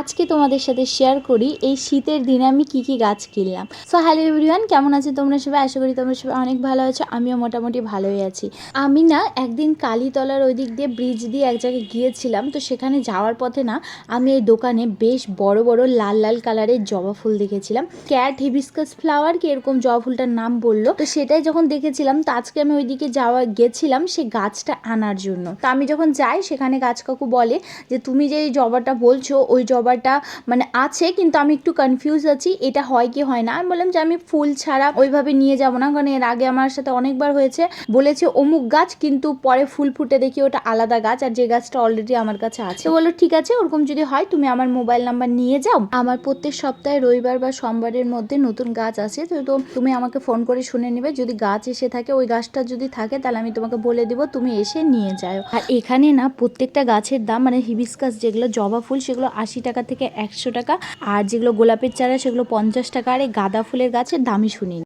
আজকে তোমাদের সাথে শেয়ার করি এই শীতের দিনে আমি কি কি গাছ কিনলাম। সো হ্যালো এভরিওয়ান কেমন আছে তোমরা সবাই? আশা করি তোমরা সবাই অনেক ভালো আছো, আমিও মোটামুটি ভালোই আছি। আমি না একদিন কালীতলার ওই দিক দিয়ে ব্রিজ দিয়ে এক জায়গায় গিয়েছিলাম, তো সেখানে যাওয়ার পথে না আমি এই দোকানে বেশ বড় বড় লাল লাল কালারের জবা ফুল দেখেছিলাম। ক্যাট হিবিস্কাস ফ্লাওয়ার কি এরকম জবা ফুলটার নাম বলল, তো সেটাই যখন দেখেছিলাম, তো আজকে আমি ওইদিকে যাওয়া গেছিলাম সেই গাছটা আনার জন্য। তো আমি যখন যাই, সেখানে গাছ কাকু বলে যে, তুমি যে জবাটা বলছো, ওই জবাটা মানে আছে, কিন্তু আমি একটু কনফিউজ আছি, এটা হয় কি হয় না। আমি বললাম যে আমি ফুল ছাড়া ওইভাবে নিয়ে যাব না, কারণ এর আগে আমার সাথে অনেকবার হয়েছে। বলেছে অমুক গাছ, কিন্তু পরে ফুল ফুটে দেখি ওটা আলাদা গাছ, আর যে গাছটা অলরেডি আমার কাছে আছে। বলল, ঠিক আছে, ওরকম যদি হয়, তুমি আমার মোবাইল নাম্বার নিয়ে যাও। আমার প্রত্যেক সপ্তাহে রবিবার বা সোমবারের মধ্যে নতুন গাছ আছে তো তুমি আমাকে ফোন করে শুনে নেবে। যদি গাছ এসে থাকে, ওই গাছটা যদি থাকে, তাহলে আমি তোমাকে বলে দিব, তুমি এসে নিয়ে যাও আর এখানে না, প্রত্যেকটা গাছের দাম মানে হিবিস্কাস যেগুলো জবা ফুল, সেগুলো আশি টাকা থেকে একশো টাকা। আর যেগুলো গোলাপের চারা, সেগুলো পঞ্চাশ টাকা। আর এই গাঁদা ফুলের গাছের দামই শুনি।